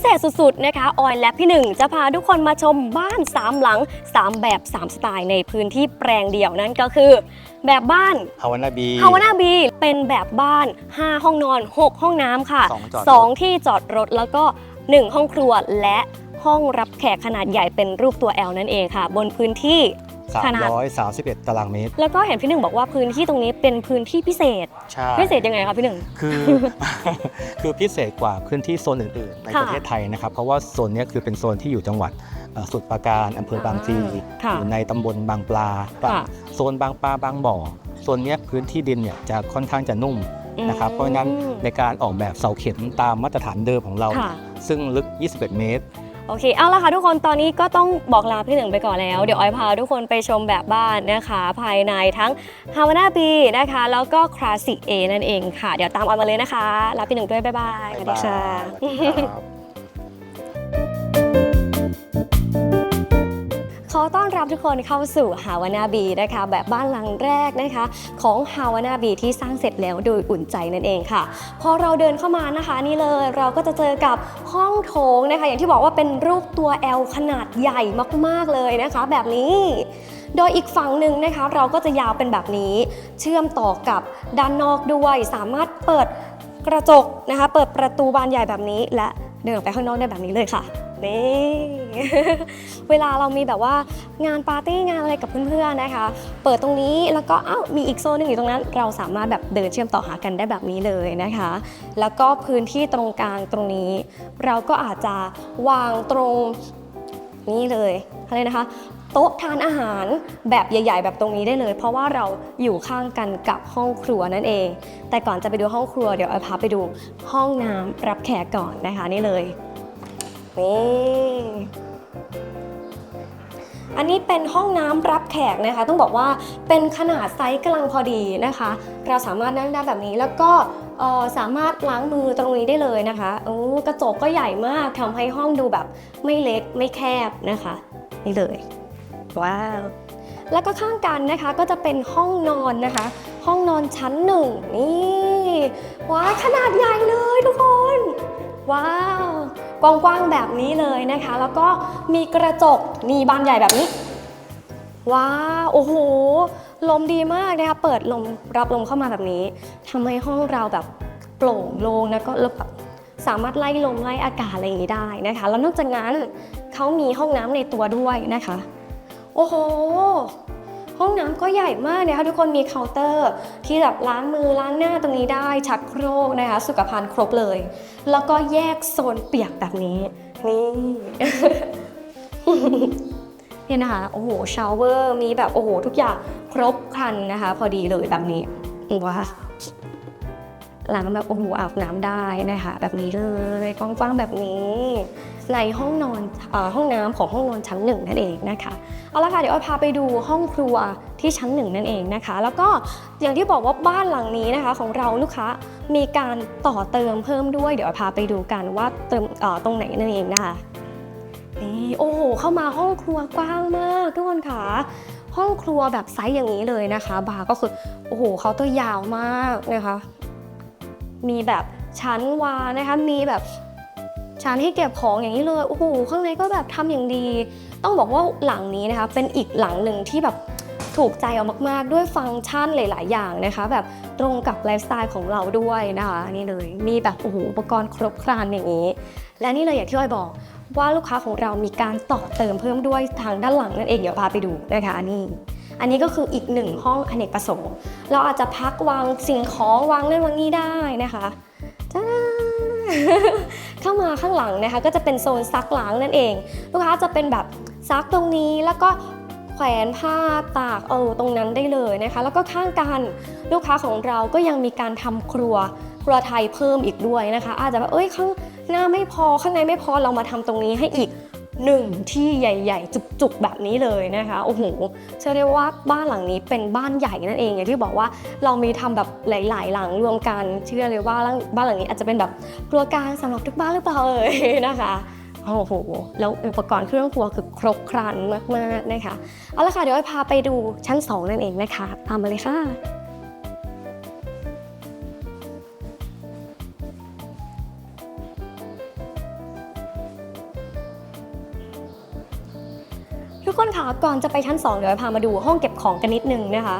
วันนี้พิเศษสุดๆนะคะออยและพี่หนึ่งจะพาทุกคนมาชมบ้าน 3 หลัง 3 แบบ 3 สไตล์ในพื้นที่แปลงเดี่ยวนั่นก็คือ แบบบ้านฮาวานาบีฮาวานาบีเป็นแบบบ้าน 5 ห้องนอน 6 ห้องน้ำค่ะ สองจอดรถสองที่จอดรถแล้วก็ 1 ห้องครัวและห้องรับแขกขนาดใหญ่เป็นรูปตัว L นั่นเองค่ะ บนพื้นที่ ขนาด 331 ตารางเมตร แล้วก็เห็นพี่หนึ่งบอกว่าพื้นที่ตรงนี้เป็นพื้นที่พิเศษ ใช่ พิเศษยังไงคะพี่หนึ่ง คือ คือพิเศษกว่าพื้นที่โซนอื่นๆ ในค่ะประเทศไทยนะครับ เพราะว่าโซนเนี้ยคือเป็นโซนที่อยู่จังหวัดเอ่อสุดปราการอำเภอบางพลีค่ะอยู่ในตำบลบางปลาค่ะโซนบางปลาบางบ่อ โซนเนี้ยพื้นที่ดินเนี่ยจะค่อนข้างจะนุ่มนะครับ เพราะฉะนั้นอืมในการออกแบบเสาเข็มตามมาตรฐานเดิมของเราค่ะซึ่งลึก 21 เมตร โอเค เอาละค่ะทุกคน ตอนนี้ก็ต้องบอกลาพี่หนึ่งไปก่อนแล้ว เดี๋ยวออยพาทุกคนไปชมแบบบ้านนะคะ ภายในทั้ง h a v a n a B นะคะ แล้วก็ Classic A นั่นเองค่ะ เดี๋ยวตามออยมาเลยนะคะลาพี่หนึ่งด้วย บ๊ายบายสวัสดีค่ะ ขอต้อนรับทุกคนเข้าสู่ฮาวานาบีนะคะ แบบบ้านหลังแรกนะคะ ของฮาวานาบีที่สร้างเสร็จแล้วโดยอุ่นใจนั่นเองค่ะ พอเราเดินเข้ามานะคะนี่เลยเราก็จะเจอกับห้องโถงนะคะ อย่างที่บอกว่าเป็นรูปตัว L ขนาดใหญ่มากๆเลยนะคะ แบบนี้โดยอีกฝั่งหนึ่งนะคะเราก็จะยาวเป็นแบบนี้ เชื่อมต่อกับด้านนอกด้วยสามารถเปิดกระจกนะคะ เปิดประตูบานใหญ่แบบนี้ และเดินออกไปข้างนอกได้แบบนี้เลยค่ะ นี่ เวลาเรามีแบบว่างานปาร์ตี้งานอะไรกับเพื่อนๆนะคะ เปิดตรงนี้แล้วก็อ้าวมีอีกโซนหนึงอยู่ตรงนั้น เราสามารถแบบเดินเชื่อมต่อหากันได้แบบนี้เลยนะคะ แล้วก็พื้นที่ตรงกลางตรงนี้ เราก็อาจจะวางตรงนี่เลยอะไรนะคะโต๊ะทานอาหารแบบใหญ่ ๆ แบบตรงนี้ได้เลย เพราะว่าเราอยู่ข้างกันกับห้องครัวนั่นเอง แต่ก่อนจะไปดูห้องครัวเดี๋ยวเอาพาไปดูห้องน้ำรับแขกก่อนนะคะนี่เลย นี่อันนี้เป็นห้องน้ำรับแขกนะคะ ต้องบอกว่าเป็นขนาดไซส์กำลังพอดีนะคะ เราสามารถนั่งได้แบบนี้แล้วก็สามารถล้างมือตรงนี้ได้เลยนะคะโอ้กระจกก็ใหญ่มากทำให้ห้องดูแบบไม่เล็กไม่แคบนะคะ นี่เลย ว้าว แล้วก็ข้างกันนะคะก็จะเป็นห้องนอนนะคะ ห้องนอนชั้นหนึ่งนี่ว้าวขนาดใหญ่เลยทุกคน ว้าว กว้างๆแบบนี้เลยนะคะ แล้วก็มีกระจกมีบานใหญ่แบบนี้ ว้าวโอ้โห ลมดีมากนะคะ เปิดลมรับลมเข้ามาแบบนี้ทำให้ห้องเราแบบโปร่งโล่งแล้วก็แล้วแบบสามารถไล่ลมไล่อากาศอะไรอย่างนี้ได้นะคะ แล้วนอกจากนั้นเขามีห้องน้ำในตัวด้วยนะคะ โอ้โห ห้องน้ำก็ใหญ่มากนะคะทุกคนมีเคาน์เตอร์ ที่แบบล้างมือล้างหน้าตรงนี้ได้ชักโครกนะคะ สุขภัณฑ์ครบเลย แล้วก็แยกโซนเปียกแบบนี้ นี่เนี่ยนะคะโอ้โหชาวเวอร์มีแบบโอ้โห ทุกอย่างครบครันนะคะ พอดีเลยแบบนี้ว้าวล้างแบบโอ้โหอาบน้ำได้นะคะ แบบนี้เลยกว้างๆแบบนี้ ในห้องนอนอห้องน้ำของห้องนอนชั้นหนึ่งนั่นเองนะคะเอาละค่ะเดี๋ยวอ้อยพาไปดูห้องครัวที่ชั้นหนึ่งนั่นเองนะคะ แล้วก็อย่างที่บอกว่าบ้านหลังนี้นะคะ ของเราลูกค้ามีการต่อเติมเพิ่มด้วย เดี๋ยวอ้อยพาไปดูกันว่าเติมตรงไหนนั่นเองนะคะนี่โอ้โหเข้ามาห้องครัวกว้างมากทุกคนค่ะห้องครัวแบบไซส์อย่างนี้เลยนะคะ บาร์ก็คือโอ้โหเขาน์เตัวยาวมากนะคะ มีแบบชั้นวางนะคะ มีแบบ ชั้นให้เก็บของอย่างนี้เลยโอ้โหข้างในก็แบบทำอย่างดี ต้องบอกว่าหลังนี้นะคะ เป็นอีกหลังหนึ่งที่แบบถูกใจเอามากๆ ด้วยฟังก์ชันหลาย ๆ อย่างนะคะ แบบตรงกับไลฟ์สไตล์ของเราด้วยนะคะนี่เลยมีแบบโอ้โหอุปกรณ์ครบครันอย่างนี้ และนี่เลยอย่างที่อ้อยบอกว่าลูกค้าของเรามีการต่อเติมเพิ่มด้วยทางด้านหลังนั่นเองเดี๋ยวพาไปดูนะคะนี่อันนี้ก็คืออีกหนึ่งห้องอเนกประสงค์ เราอาจจะพักวางสิ่งของวางนั่นวางนี่ได้นะคะจ้า เข้ามาข้างหลังนะคะก็จะเป็นโซนซักล้างนั่นเอง ลูกค้าจะเป็นแบบซักตรงนี้แล้วก็แขวนผ้าตากเออตรงนั้นได้เลยนะคะ แล้วก็ข้างกันลูกค้าของเราก็ยังมีการทำครัวครัวไทยเพิ่มอีกด้วยนะคะ อาจจะแบบเอ้ยข้างหน้าไม่พอข้างในไม่พอเรามาทำตรงนี้ให้อีก หนึ่งที่ใหญ่ ๆ จุกๆ แบบนี้เลยนะคะ โอ้โหเชื่อได้ว่าบ้านหลังนี้เป็นบ้านใหญ่นั่นเองอย่างที่บอกว่าเรามีทำแบบหลาย ๆ หลังรวมกันเชื่อเลยว่าบ้านหลังนี้อาจจะเป็นแบบครัวกลางสำหรับทุกบ้านหรือเปล่าเอ่ยนะคะโอ้โห แล้วอุปกรณ์เครื่องครัวคือครบครันมากๆนะคะ เอาละค่ะ เดี๋ยวพาไปดูชั้น 2 นั่นเองนะคะ ตามมาเลยค่ะ ทุกคนคะก่อนจะไปชั้น 2 เดี๋ยวพามาดูห้องเก็บของกันนิดนึงนะคะ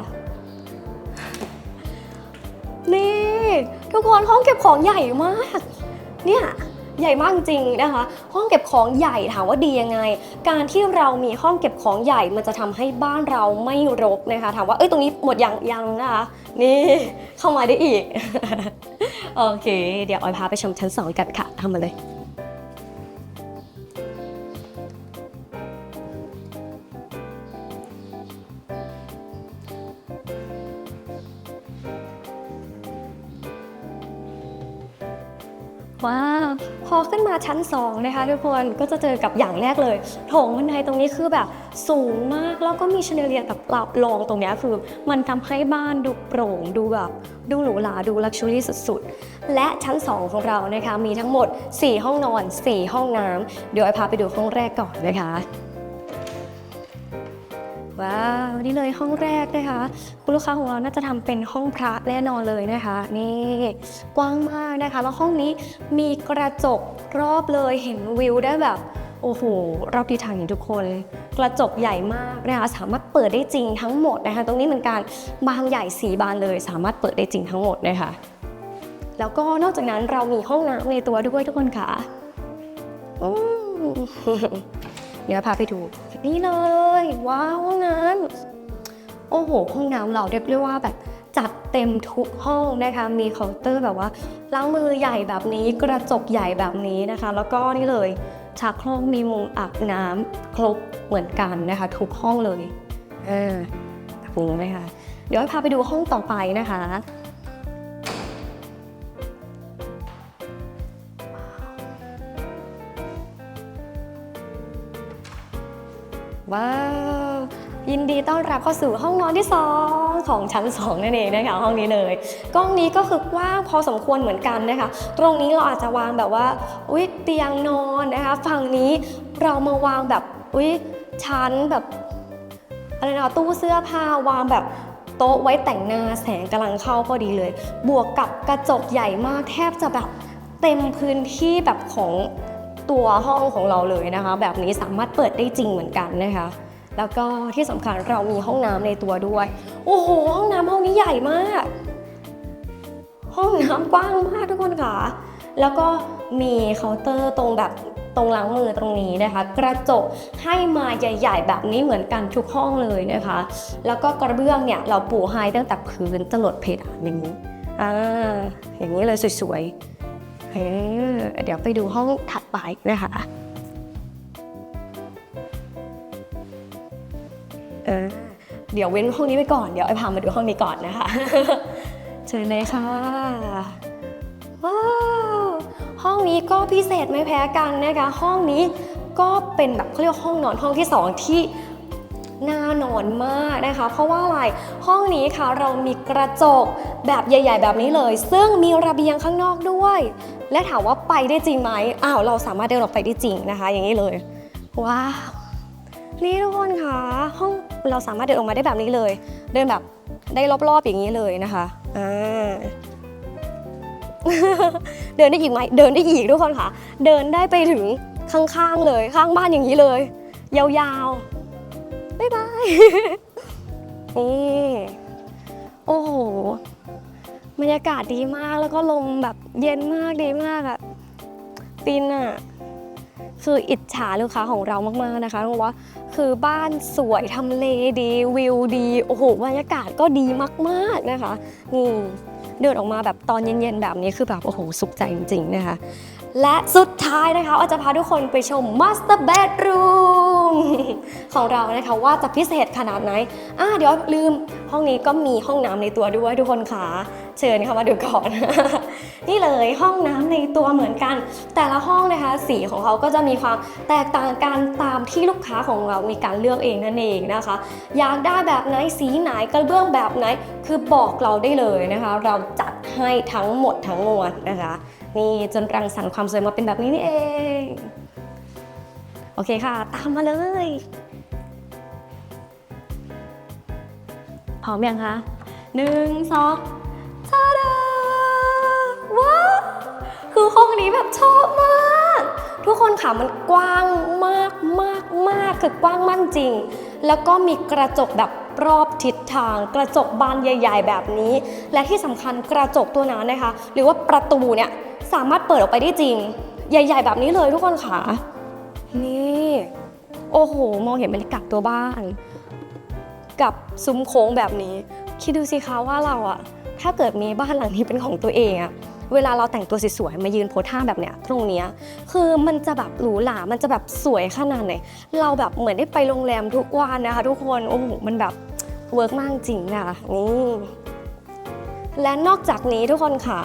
นี่ ทุกคนห้องเก็บของใหญ่มาก เนี่ยใหญ่มากจริงนะคะ ห้องเก็บของใหญ่ถามว่าดียังไง การที่เรามีห้องเก็บของใหญ่มันจะทำให้บ้านเราไม่รกนะคะ ถามว่าเอ้ยตรงนี้หมดยังยังนะคะ นี่เข้ามาได้อีก โอเค เดี๋ยวออยพาไปชมชั้น2กันค่ะทำมาเลย ว้าวพอขึ้นมาชั้น2นะคะทุกคนก็จะเจอกับอย่างแรกเลยโถงบันไดตรงนี้คือแบบสูงมากแล้วก็มีชเนเลียแบบปรับรองตรงนี้คือ มันทำให้บ้านดูโปร่งดูแบบดูหรูหราดูลักชัวรี่สุดๆ และชั้น 2 ของเรานะคะมีทั้งหมด 4 ห้องนอน 4 ห้องน้ำเดี๋ยวไอพาไปดูห้องแรกก่อนนะคะ ว้าวนี่เลยห้องแรกนะคะ คุณลูกค้าของเราน่าจะทำเป็นห้องพระแน่นอนเลยนะคะ นี่กว้างมากนะคะ แล้วห้องนี้มีกระจกรอบเลยเห็นวิวได้แบบโอ้โหรอบทิศทางอย่างทุกคน กระจกใหญ่มากนะคะสามารถเปิดได้จริงทั้งหมดนะคะ ตรงนี้เหมือนกันบานใหญ่สีบานเลย สามารถเปิดได้จริงทั้งหมดนะคะแล้วก็นอกจากนั้นเรามีห้องน้ำในตัวด้วยทุกคนค่ะเดี๋ยวพาไปดู นี่เลย ว้าวห้องน้ำโอ้โห ห้องน้ำเราเรียกได้ว่าแบบจัดเต็มทุกห้องนะคะ มีเคาน์เตอร์แบบว่าล้างมือใหญ่แบบนี้กระจกใหญ่แบบนี้นะคะ แล้วก็นี่เลยชักโครกมีมุมอาบน้ำครบเหมือนกันนะคะ ทุกห้องเลยเออฟุ้งไหมคะเดี๋ยวพาไปดูห้องต่อไปนะคะ ว้าว ยินดีต้อนรับเข้าสู่ห้องนอนที่ 2 ของชั้น 2 นั่นเองนะคะห้องนี้เลยกล้องนี้ก็คือกว้างพอสมควรเหมือนกันนะคะ ตรงนี้เราอาจจะวางแบบว่าอุ้ยเตียงนอนนะคะฝั่งนี้เรามาวางแบบอุ้ยชั้นแบบอะไรนะตู้เสื้อผ้าวางแบบโต๊ะไว้แต่งหน้าแสงกำลังเข้าพอดีเลย บวกกับกระจกใหญ่มากแทบจะแบบเต็มพื้นที่แบบของ ตัวห้องของเราเลยนะคะ แบบนี้สามารถเปิดได้จริงเหมือนกันนะคะ แล้วก็ที่สำคัญเรามีห้องน้ำในตัวด้วย โอ้โห ห้องน้ำห้องนี้ใหญ่มาก ห้องน้ำกว้างมากทุกคนค่ะ แล้วก็มีเคาน์เตอร์ตรงแบบตรงล้างมือตรงนี้นะคะ กระจกให้มาใหญ่ๆ แบบนี้เหมือนกันทุกห้องเลยนะคะ แล้วก็กระเบื้องเนี่ยเราปูให้ตั้งแต่พื้นจรดเพดานอย่างนี้อ่าอย่างนี้เลยสวยๆ เฮ้ยเดี๋ยวไปดูห้องถัดไปนะคะเออเดี๋ยวเว้นห้องนี้ไปก่อน เดี๋ยวไอพามาดูห้องนี้ก่อนนะคะ เชิญเลยค่ะ ว้าว ห้องนี้ก็พิเศษไม่แพ้กันนะคะ ห้องนี้ก็เป็นแบบเขาเรียกว่าห้องนอนห้องที่สองที่ น่านอนมากนะคะ เพราะว่าอะไรห้องนี้ค่ะเรามีกระจกแบบใหญ่ ๆ แบบนี้เลย ซึ่งมีระเบียงข้างนอกด้วย และถามว่าไปได้จริงไหมอ้าวเราสามารถเดินออกไปได้จริงนะคะ อย่างนี้เลยว้าวนี่ทุกคนคะห้องเราสามารถเดินออกมาได้แบบนี้เลย เดินแบบได้รอบๆอย่างนี้เลยนะคะอ่าเดินได้อีกไหมเดินได้อีกทุกคนค่ะ เดินได้ไปถึงข้างๆเลยข้างบ้านอย่างนี้เลย ยาวๆ บ๊ายบายนี่โอ้โหบรรยากาศดีมากแล้วก็ลมแบบเย็นมากดีมากอะฟินอะคืออิจฉาลูกค้าของเรามากๆนะคะเพราะว่าคือบ้านสวยทำเลดีวิวดีโอ้โหบรรยากาศก็ดีมากๆนะคะนี่เดินออกมาแบบตอนเย็นๆแบบนี้คือแบบโอ้โหสุขใจจริงๆนะคะ และสุดท้ายนะคะอาจจะพาทุกคนไปชม Master Bedroom ของเรานะคะว่าจะพิเศษขนาดไหนอ่าเดี๋ยวลืมห้องนี้ก็มีห้องน้ำในตัวด้วยทุกคนค่ะ เชิญเข้ามาดูก่อน นี่เลยห้องน้ำในตัวเหมือนกัน แต่ละห้องนะคะสีของเขาก็จะมีความแตกต่างกันตามที่ลูกค้าของเรามีการเลือกเองนั่นเองนะคะ อยากได้แบบไหนสีไหนกระเบื้องแบบไหนคือบอกเราได้เลยนะคะ เราจัดให้ทั้งหมดทั้งมวลนะคะนี่จนรังสรรค์ความสวยมาเป็นแบบนี้นี่เอง อเคค่ะ ตามมาเลย พร้อมยังคะหนึ่งสองทาดาว้าคือห้องนี้แบบชอบมาก ทุกคนค่ะมันกว้างมากมากมากคือกว้างมากจริง แล้วก็มีกระจกแบบรอบทิศทาง กระจกบานใหญ่ ๆ แบบนี้ และที่สำคัญกระจกตัวนั้นนะคะ หรือว่าประตูเนี่ยสามารถเปิดออกไปได้จริง ใหญ่ ๆ แบบนี้เลยทุกคนค่ะ นี่ โอ้โห มองเห็นบรรยากาศตัวบ้าน กับซุ้มโค้งแบบนี้ คิดดูสิคะว่าเราอะถ้าเกิดมีบ้านหลังนี้เป็นของตัวเองอะเวลาเราแต่งตัวสวยๆมายืนโพสท่าแบบเนี้ยตรงเนี้ยคือมันจะแบบหรูหรา มันจะแบบสวยขนาดไหน เราแบบเหมือนได้ไปโรงแรมทุกวันนะคะทุกคน โอ้โห มันแบบเวิร์กมากจริงนะคะนี่ และนอกจากนี้ทุกคนค่ะ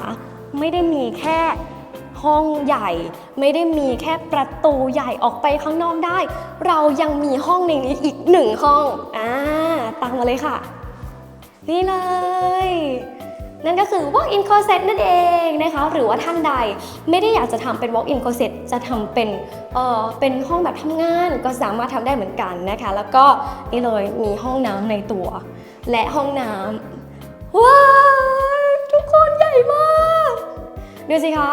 ไม่ได้มีแค่ ห้องใหญ่ไม่ได้มีแค่ประตูใหญ่ออกไปข้างนอกได้ เรายังมีห้องในนี้อีกหนึ่งห้องอ่าตามมาเลยค่ะ นี่เลย นั่นก็คือ walk in closet นั่นเองนะคะ หรือว่าท่านใดไม่ได้อยากจะทำเป็น walk in closet จะทำเป็นเออเป็นห้องแบบทำงานก็สามารถทำได้เหมือนกันนะคะ แล้วก็นี่เลยมีห้องน้ำในตัว และห้องน้ำว้าวทุกคนใหญ่มากดูสิคะ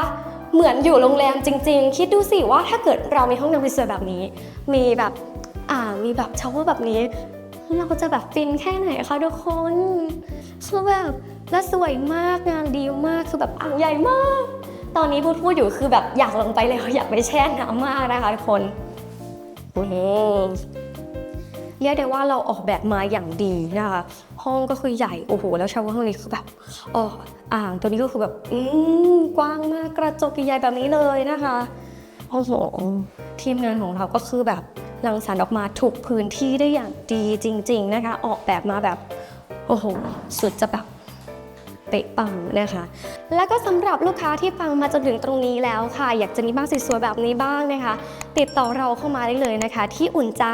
เหมือนอยู่โรงแรมจริง ๆ คิดดูสิว่าถ้าเกิดเรามีห้องน้ำสวยๆแบบนี้ มีแบบอ่ามีแบบชาวเวอร์แบบนี้ เราจะแบบฟินแค่ไหนคะทุกคนคือแบบและสวยมากงานดีมากคือแบบอ่างใหญ่มาก ตอนนี้พูดพูดอยู่คือแบบอยากลงไปเลยอยากไปแช่น้ำมากนะคะทุกคนนี่ เรียกได้ว่าเราออกแบบมาอย่างดีนะคะ ห้องก็คือใหญ่โอ้โห แล้วชาวเวอร์ห้องนี้คือแบบอ๋ออ่างตัวนี้ก็คือแบบอืมกว้างมากกระจกใหญ่ๆแบบนี้เลยนะคะโอ้โหทีมงานของเราก็คือแบบรังสรรค์ออกมาถูกพื้นที่ได้อย่างดีจริง ๆ นะคะ ออกแบบมาแบบโอ้โหสุดจะแบบ เป๊ะปังนะคะ แล้วก็สำหรับลูกค้าที่ฟังมาจนถึงตรงนี้แล้วค่ะ อยากจะมีบ้านสวยๆแบบนี้บ้างนะคะ ติดต่อเราเข้ามาได้เลยนะคะ ที่อุ่นใจ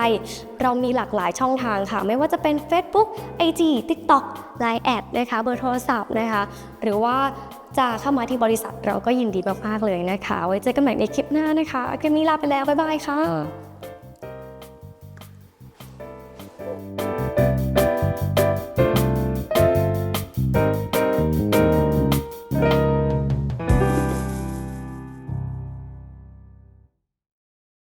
เรามีหลากหลายช่องทางค่ะ ไม่ว่าจะเป็น Facebook IG TikTok Line แอดนะคะเบอร์โทรศัพท์นะคะ หรือว่าจะเข้ามาที่บริษัทเราก็ยินดีมากๆเลยนะคะ ไว้เจอกันใหม่ในคลิปหน้านะคะคลิปนี้ลาไปแล้วบ๊ายบายค่ะ